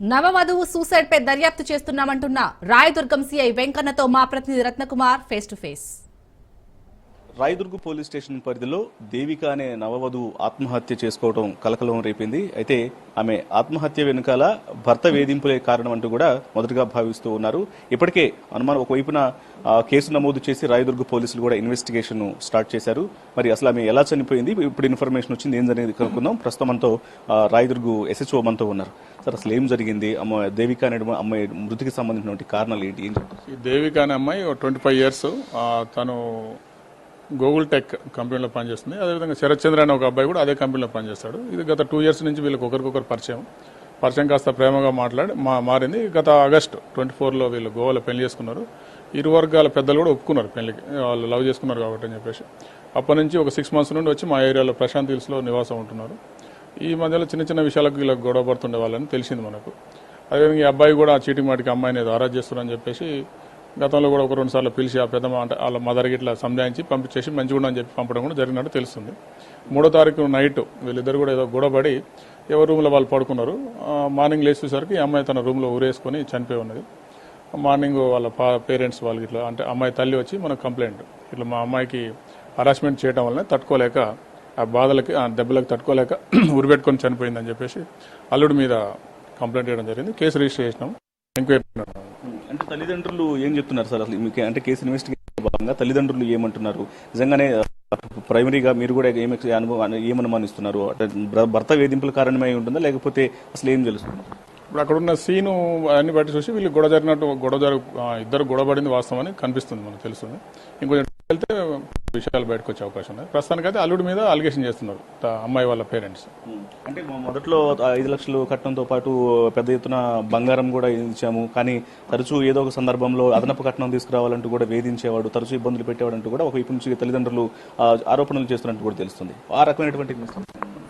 నవవధువు suicide పై దర్యాప్తు చేస్తున్నామంటున్న Rayadurgam CI వెంకన్నతో మా ప్రతినిధి Ratnakumar face to face. Rayadurg police station పరిధిలో దేవిక అనే నవవధువు ఆత్మహత్య చేసుకోవడం కలకలం రేపింది. అయితే ఆమె ఆత్మహత్య వెనుకాల భర్త వేధింపులే కారణం అంటూ కూడా మొదటగా భావిస్తూ ఉన్నారు. ఇప్పటికే అనుమానం ఒకవైపున కేసు నమోదు చేసి రాయదుర్గు పోలీసులు కూడా ఇన్వెస్టిగేషన్ స్టార్ట్ చేశారు. మరి అసలు ఆమె ఎలా చనిపోయింది? ఇప్పుడు ఇన్ఫర్మేషన్ వచ్చింది ఏం జరిగింది కనుక్కుందాం. ప్రస్తుతం మనతో రాయదుర్గు ఎస్హెచ్ఓ మనతో ఉన్నారు. సార్ అసలు ఏం జరిగింది? అమ్మ దేవిక అనే అమ్మాయి మృతికి సంబంధించినటువంటి కారణాలు ఏంటి? దేవిక అనే అమ్మాయి ట్వంటీ ఫైవ్ ఇయర్స్. తను గూగుల్ టెక్ కంపెనీలో పనిచేస్తుంది. అదేవిధంగా శరత్ చంద్ర అనే ఒక అబ్బాయి కూడా అదే కంపెనీలో పనిచేస్తాడు. ఇది గత టూ ఇయర్స్ నుంచి వీళ్ళకి ఒకరికొకరు పరిచయం. పరిచయం కాస్త ప్రేమగా మాట్లాడి మా మారింది. గత ఆగస్టు ట్వంటీ ఫోర్లో వీళ్ళు గోవాలో పెళ్ళి చేసుకున్నారు. ఇరు వర్గాల పెద్దలు కూడా ఒప్పుకున్నారు పెళ్ళికి. వాళ్ళు లవ్ చేసుకున్నారు కాబట్టి అని చెప్పేసి. అప్పటి నుంచి ఒక సిక్స్ మంత్స్ నుండి వచ్చి మా ఏరియాలో ప్రశాంత్ హిల్స్లో నివాసం ఉంటున్నారు. ఈ మధ్యలో చిన్న చిన్న విషయాలకు వీళ్ళకి గొడవ పడుతుండే వాళ్ళని తెలిసింది మనకు. అదేవిధంగా ఈ అబ్బాయి కూడా చీటి మాటికి అమ్మాయిని ఏదో ఆరాజ్ చేస్తున్నారని చెప్పేసి గతంలో కూడా ఒక రెండు సార్లు పిలిచి ఆ పెద్ద అంటే వాళ్ళ మదర్ ఇట్లా సంజాయించి పంపించేసి మంచిగా అని చెప్పి పంపడం కూడా జరిగినట్టు తెలుస్తుంది. మూడో తారీఖు నైట్ వీళ్ళిద్దరు కూడా ఏదో గొడవపడి ఎవరి రూమ్లో వాళ్ళు పడుకున్నారు. మార్నింగ్ లేచేసరికి ఈ అమ్మాయి తన రూమ్లో ఊరేసుకొని చనిపోయి ఉన్నది. మార్నింగ్ వాళ్ళ పా పేరెంట్స్ వాళ్ళకి ఇట్లా అంటే అమ్మాయి తల్లి వచ్చి మనకు కంప్లైంట్. ఇట్లా మా అమ్మాయికి హరాస్మెంట్ చేయడం వలన తట్టుకోలేక ఆ బాధలకి ఆ దెబ్బలకు తట్టుకోలేక ఉరిపెట్టుకొని చనిపోయిందని చెప్పేసి అల్లుడి మీద కంప్లైంట్ చేయడం జరిగింది. కేసు రిజిస్టర్ చేసినాం. ఎంక్వైరీ అంటే తల్లిదండ్రులు ఏం చెప్తున్నారు సార్? అసలు మీకు అంటే కేసు ఇన్వెస్టిగేషన్ భాగంగా తల్లిదండ్రులు ఏమంటున్నారు? నిజంగానే ప్రైమరీగా మీరు కూడా ఏమి అనుభవం ఏమనుమానిస్తున్నారు? అంటే భర్త- వేధింపుల కారణమై ఉంటుందా? లేకపోతే అసలు ఏం తెలుస్తుంది? ఇప్పుడు అక్కడ ఉన్న సీను అన్ని బట్టి చూసి వీళ్ళు గొడవ జరిగినట్టు గొడవ జరు ఇద్దరు గొడవ పడింది వాస్తవం అని కనిపిస్తుంది మనకు తెలుస్తుంది. ఇంకొంచెం వెళ్తే విషయాలు బయటకు వచ్చే అవకాశం ఉంది. ప్రస్తుతానికైతే అల్లుడి మీద అలిగేషన్ చేస్తున్నారు అమ్మాయి వాళ్ళ పేరెంట్స్. అంటే మొదట్లో ఐదు లక్షలు కట్నంతో పాటు పెద్ద ఎత్తున బంగారం కూడా ఇచ్చాము. కానీ తరచూ ఏదో ఒక సందర్భంలో అదనపు కట్నం తీసుకురావాలంటూ కూడా వేధించేవాడు తరచూ ఇబ్బందులు పెట్టేవాడంటూ కూడా ఒకవైపు నుంచి తల్లిదండ్రులు ఆరోపణలు చేస్తున్నట్టు కూడా తెలుస్తుంది. ఆ రకమైనటువంటి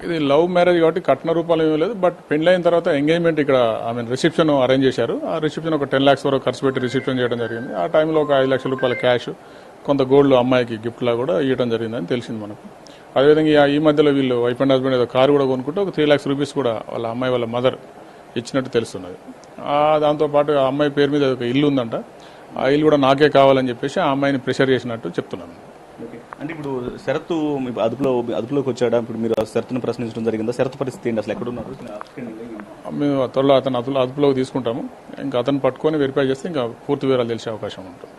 ఇది లవ్ మ్యారేజ్ కాబట్టి కట్న రూపాయలు ఏమీ లేదు. బట్ పెళ్ళైన తర్వాత ఎంగేజ్మెంట్ ఇక్కడ ఐ మీన్ రిసెప్షన్ అరేంజ్ చేశారు. ఆ రిసెప్షన్ ఒక టెన్ లాక్స్ వరకు ఖర్చు పెట్టి రిసెప్షన్ చేయడం జరిగింది. ఆ టైంలో ఒక ఐదు లక్షల రూపాయల క్యాష్ కొంత గోల్డ్ అమ్మాయికి గిఫ్ట్ లా కూడా ఇవ్వడం జరిగిందని తెలిసింది మనకు. అదేవిధంగా ఈ- ఈ మధ్యలో వీళ్ళు వైఫ్ అండ్ హస్బెండ్ ఏదో కారు కూడా కొనుక్కుంటే ఒక త్రీ లాక్స్ రూపీస్ కూడా వాళ్ళ అమ్మాయి వాళ్ళ మదర్ ఇచ్చినట్టు తెలుస్తున్నది. ఆ దాంతోపాటు ఆ అమ్మాయి పేరు మీద ఒక ఇల్లు ఉందంట. ఆ ఇల్లు కూడా నాకే కావాలని చెప్పేసి ఆ అమ్మాయిని ప్రెషర్ చేసినట్టు చెప్తున్నాను అంటే ఇప్పుడు శరత్తు మీ అదుపులో అదుపులోకి వచ్చాడా? ఇప్పుడు మీరు ఆ శరత్తును ప్రశ్నించడం జరిగిందా? శరత్ పరిస్థితి ఏంటి? అసలు ఎక్కడున్నారు మేము త్వరలో అతను అదుపులో అదుపులోకి తీసుకుంటాము. ఇంకా అతను పట్టుకొని వెరిఫై చేస్తే ఇంకా పూర్తి వివరాలు తెలిసే అవకాశం ఉంటుంది.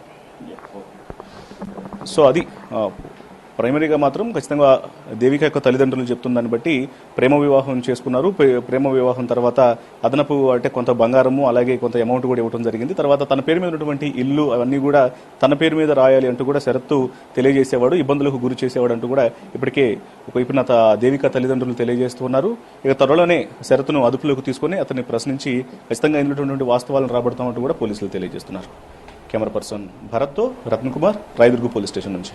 సో అది ప్రైమరీగా మాత్రం ఖచ్చితంగా దేవిక యొక్క తల్లిదండ్రులు చెప్తున్న దాన్ని బట్టి ప్రేమ వివాహం చేసుకున్నారు. ప్రే- ప్రేమ వివాహం తర్వాత అదనపు అంటే కొంత బంగారము అలాగే కొంత అమౌంట్ కూడా ఇవ్వడం జరిగింది. తర్వాత తన పేరు మీద ఉన్నటువంటి ఇల్లు అవన్నీ కూడా తన పేరు మీద రాయాలి అంటూ కూడా షరత్తు తెలియజేసేవాడు ఇబ్బందులకు గురి చేసేవాడు అంటూ కూడా ఇప్పటికే ఇప్పుడు త- దేవిక తల్లిదండ్రులు తెలియజేస్తున్నారు ఇక త్వరలోనే షరతును అదుపులోకి తీసుకొని అతన్ని ప్రశ్నించి ఖచ్చితంగా ఇందులో వాస్తవాలను రాబడతామంటూ కూడా పోలీసులు తెలియజేస్తున్నారు. కెమెరా పర్సన్ భరత్తో రత్నకుమార్ రాయదుర్గు పోలీస్ స్టేషన్ నుంచి.